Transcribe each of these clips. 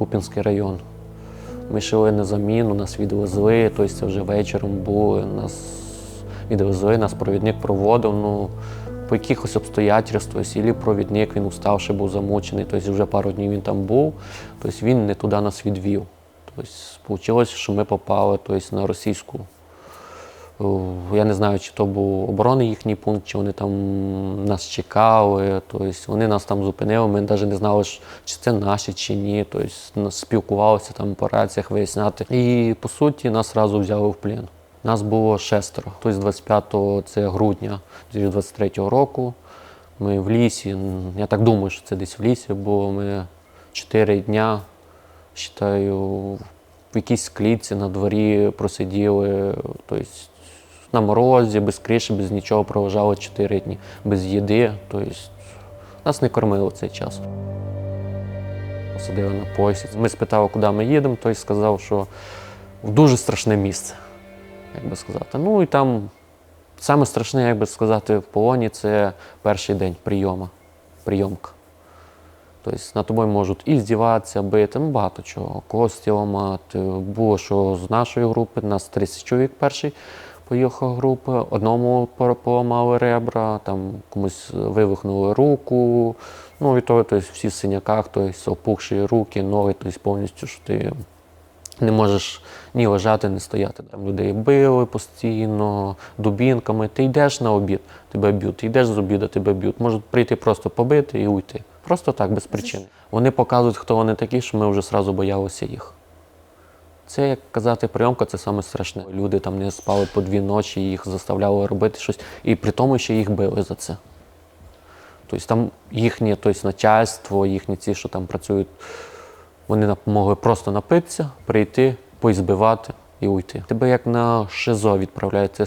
Купінський район. Ми йшли на заміну, нас відвезли, тобто це вже вечором були. Нас відвезли, нас провідник проводив. Ну, по якихось обстоятельствах, сілі провідник, він уставши був замучений, тобто вже пару днів він там був, тобто він не туди нас відвів. Тобто вийшло, що ми попали тобто, на російську. О, Я не знаю, чи то був оборонний їхній пункт, чи вони там нас чекали. Тобто вони нас там зупинили, ми навіть не знали, чи це наші, чи ні. Тобто нас спілкувалися там по раціях виясняти. І по суті нас одразу взяли в плен. Нас було шестеро. Тобто 25 це грудня 2023 року. Ми в лісі. Я так думаю, що це десь в лісі, бо ми чотири дня, вважаю, в якійсь клітці на дворі просиділи. Тобто на морозі, без криші, без нічого проважали 4 дні, без їди. Тобто нас не кормили в цей час. Посадили на поясі. Ми спитали, куди ми їдемо, той сказав, що в дуже страшне місце, як би сказати. Ну і там саме страшне, як би сказати, в полоні це перший день прийому, прийомка. Тобто над тобою можуть і здіватися, бити, ну багато чого. Кості ламати. Було, що з нашої групи, нас 30 чоловік перший поїхав групи, одному поламали ребра, там комусь вивихнули руку. Ну і то, тобто, всі в синяках, тобто, опухші руки, ноги, тобто повністю що ти не можеш ні лежати, ні стояти. Там людей били постійно, дубінками. Ти йдеш на обід, тебе б'ють, ти йдеш з обіду, тебе б'ють. Можуть прийти просто побити і уйти. Просто так, без причини. Вони показують, хто вони такі, що ми вже одразу боялися їх. Це, як казати, прийомка це саме страшне. Люди там не спали по дві ночі, їх заставляли робити щось, і при тому ще їх били за це. Тобто там їхнє тобто, начальство, їхні ці, що там працюють, вони могли просто напитися, прийти, поізбивати і уйти. Тебе як на ШИЗО відправляють, це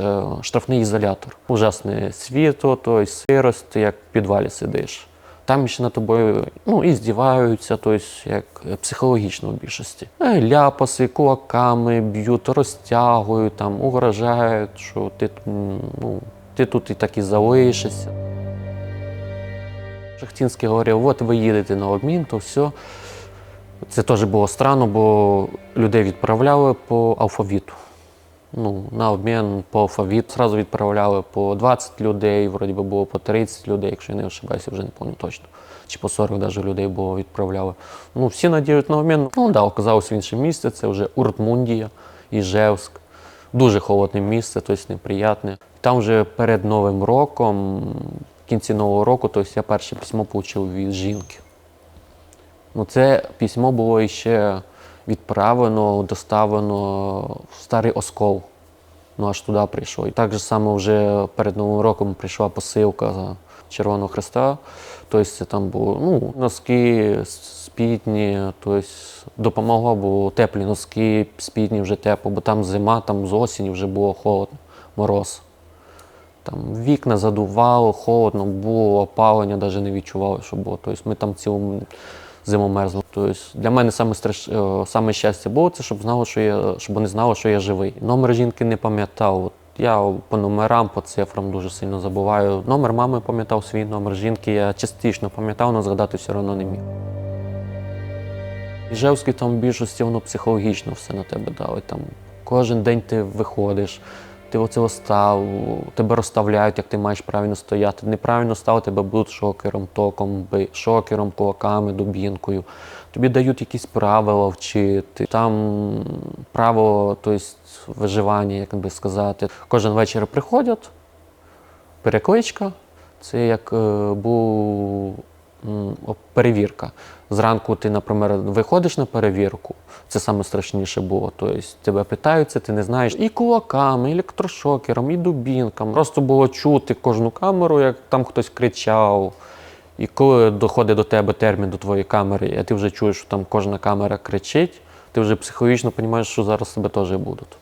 е, штрафний ізолятор. Ужасне світло, тобто сирость, ти як в підвалі сидиш. Там ще над тобою ну, і здіваються, тобто, як е, психологічно в більшості. Е, Ляпаси, кулаками б'ють, розтягують, там, угрожають, що ти, ну, ти тут і так і залишишся. Шахтінський говорив, от ви їдете на обмін, то все. Це теж було странно, бо людей відправляли по алфавіту. Ну, на обмін по алфавіту. Зразу відправляли по 20 людей, вроді би було по 30 людей, якщо я не ошибаюся, вже не пам'ятаю точно. Чи по 40 навіть людей було відправляли. Ну, всі надіють на обмін. Ну, да, оказалось в інше місце, це вже Уртмундія, Іжевськ. Дуже холодне місце, тобто неприятне. Там вже перед Новим роком, в кінці Нового року, тобто я перше письмо отримав від жінки. Ну, це письмо було іще відправлено, доставлено в старий оскол. Ну, аж туди прийшло. І так же само вже перед Новим роком прийшла посилка Червоного Христа. Тобто там було ну, носки, спідні, тобто допомогло, бо теплі носки, спідні вже тепло, бо там зима, там з осені вже було холодно, мороз. Там вікна задувало, холодно було, опалення навіть не відчували, що було. Тобто ми там цілу зиму мерзли. Тобто для мене саме, страш... е, саме щастя було це, щоб знало, що я, щоб вони знали, що я живий. Номер жінки не пам'ятав. Я по номерам, по цифрам дуже сильно забуваю. Номер мами пам'ятав свій номер жінки. Я частично пам'ятав, але згадати все одно не міг. Іжевський там більшості воно психологічно все на тебе дали. Там кожен день ти виходиш, ти оце остав, тебе розставляють, як ти маєш правильно стояти. Неправильно став, тебе будуть шокером, током, шокером, кулаками, дубінкою. Тобі дають якісь правила вчити. Там право, тобто виживання, як би сказати. Кожен вечір приходять, перекличка. Це як е, був перевірка. Зранку ти, наприклад, виходиш на перевірку, це саме страшніше було. Тобто тебе питаються, ти не знаєш і кулаками, і електрошокером, і дубінками. Просто було чути кожну камеру, як там хтось кричав. І коли доходить до тебе термін до твоєї камери, а ти вже чуєш, що там кожна камера кричить, ти вже психологічно розумієш, що зараз тебе теж будуть.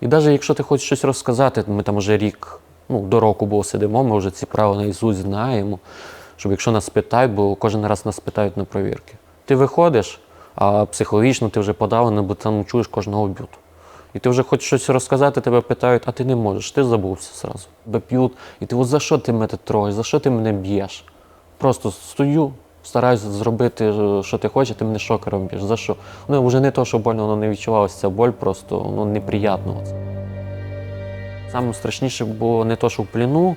І навіть якщо ти хочеш щось розказати, ми там вже рік, ну, до року було сидимо, ми вже ці правила наізусть знаємо, щоб якщо нас питають, бо кожен раз нас питають на провірки. Ти виходиш, а психологічно ти вже подавлений, бо там чуєш кожного б'ють. І ти вже хочеш щось розказати, тебе питають, а ти не можеш, ти забувся зразу. Тебе п'ють, і ти от за що ти мене трогаєш, за що ти мене б'єш? Просто стою, стараюся зробити, е, що ти хочеш, ти мене шокером б'єш. За що? Ну, вже не то, що больно воно не відчувалося, ця боль просто ну, неприємно. Саме було не то, що в пліну,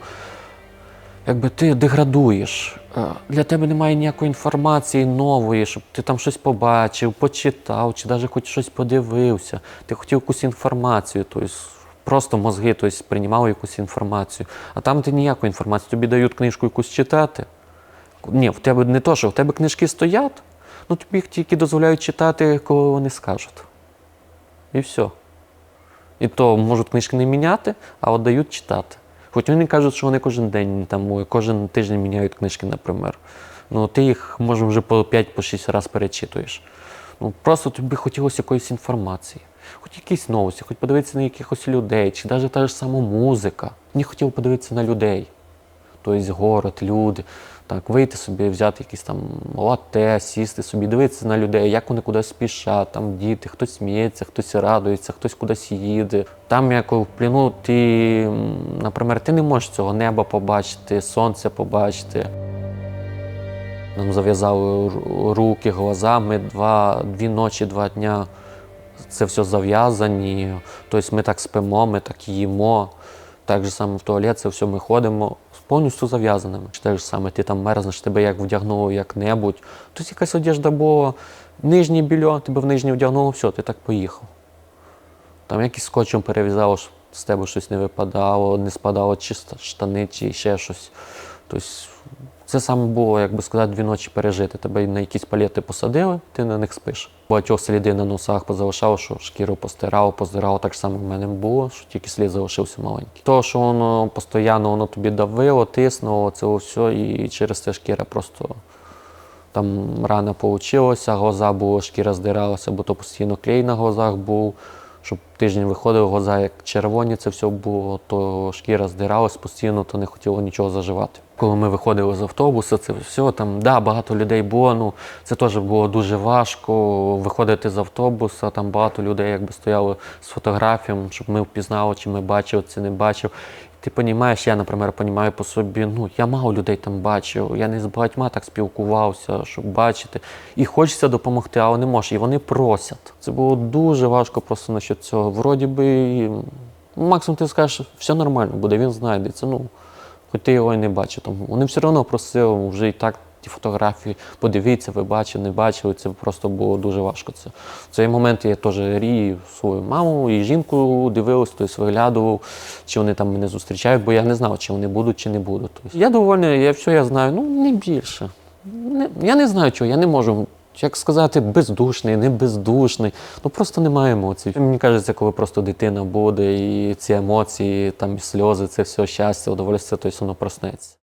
якби ти деградуєш. Е, Для тебе немає ніякої інформації нової, щоб ти там щось побачив, почитав, чи навіть хоч щось подивився. Ти хотів якусь інформацію, тобто просто мозги тобто, приймали якусь інформацію. А там ти ніяку інформацію, тобі дають книжку якусь читати. Ні, в тебе не то, що в тебе книжки стоять, ну тобі їх тільки дозволяють читати, коли вони скажуть. І все. І то можуть книжки не міняти, а от дають читати. Хоч вони кажуть, що вони кожен день, там, кожен тиждень міняють книжки, наприклад. Ну, ти їх, може, вже по 5-6 разів перечитуєш. Ну, просто тобі хотілося якоїсь інформації, хоч якісь новості, хоч подивитися на якихось людей, чи навіть та ж сама музика. Мені хотіло подивитися на людей. Тобто город, люди. Так, вийти собі, взяти якісь там лате, сісти собі, дивитися на людей, як вони кудись спішать, там діти, хтось сміється, хтось радується, хтось кудись їде. Там, як в пліну, ти, наприклад, ти не можеш цього неба побачити, сонце побачити. Нам зав'язали руки, глаза, ми два, дві ночі, два дня це все зав'язані. Тобто ми так спимо, ми так їмо. Так же саме в туалет, це все ми ходимо повністю зав'язаними. Те ж саме, ти там мерзнеш, тебе як вдягнуло як-небудь. Тут якась одежда була, нижнє більо, тебе в нижнє вдягнуло, все, ти так поїхав. Там якийсь скотчем перев'язало, з тебе щось не випадало, не спадало чи штани, чи ще щось. Тобто це саме було, як би сказати, дві ночі пережити. Тебе на якісь палети посадили, ти на них спиш. Багатьох сліди на носах позалишало, що шкіру постирало, поздирало. Так само в мене було, що тільки слід залишився маленький. То, що воно постійно воно тобі давило, тиснуло, це все, і через це шкіра просто там рана получилася, глаза було, шкіра здиралася, бо то постійно клей на глазах був. Щоб тиждень виходив, глаза як червоні, це все було, то шкіра здиралась постійно, то не хотіло нічого заживати. Коли ми виходили з автобуса, це все там, да, багато людей було. Ну це теж було дуже важко виходити з автобуса. Там багато людей якби стояли з фотографіями, щоб ми впізнали, чи ми бачили, чи не бачив. Ти розумієш, я, наприклад, розумію по собі, ну я мало людей там бачив, я не з багатьма так спілкувався, щоб бачити. І хочеться допомогти, але не можеш. І вони просять. Це було дуже важко просто насчет цього. Вроді би, і, максимум ти скажеш, все нормально буде, він знайдеться. Ну, хоч ти його і не бачив. Тому вони все одно просили, вже і так ті фотографії, подивіться, ви бачили, не бачили. Це просто було дуже важко. Це. В цей момент я теж рію свою маму і жінку дивився, тобто виглядував, чи вони там мене зустрічають, бо я не знав, чи вони будуть, чи не будуть. Тобто, я довольний, я все я знаю, ну не більше. Не, я не знаю чого, я не можу. Як сказати, бездушний, не бездушний. Ну просто немає емоцій. Мені кажеться, коли просто дитина буде, і ці емоції, там і сльози, це все щастя, удовольствие, то есть воно проснеться.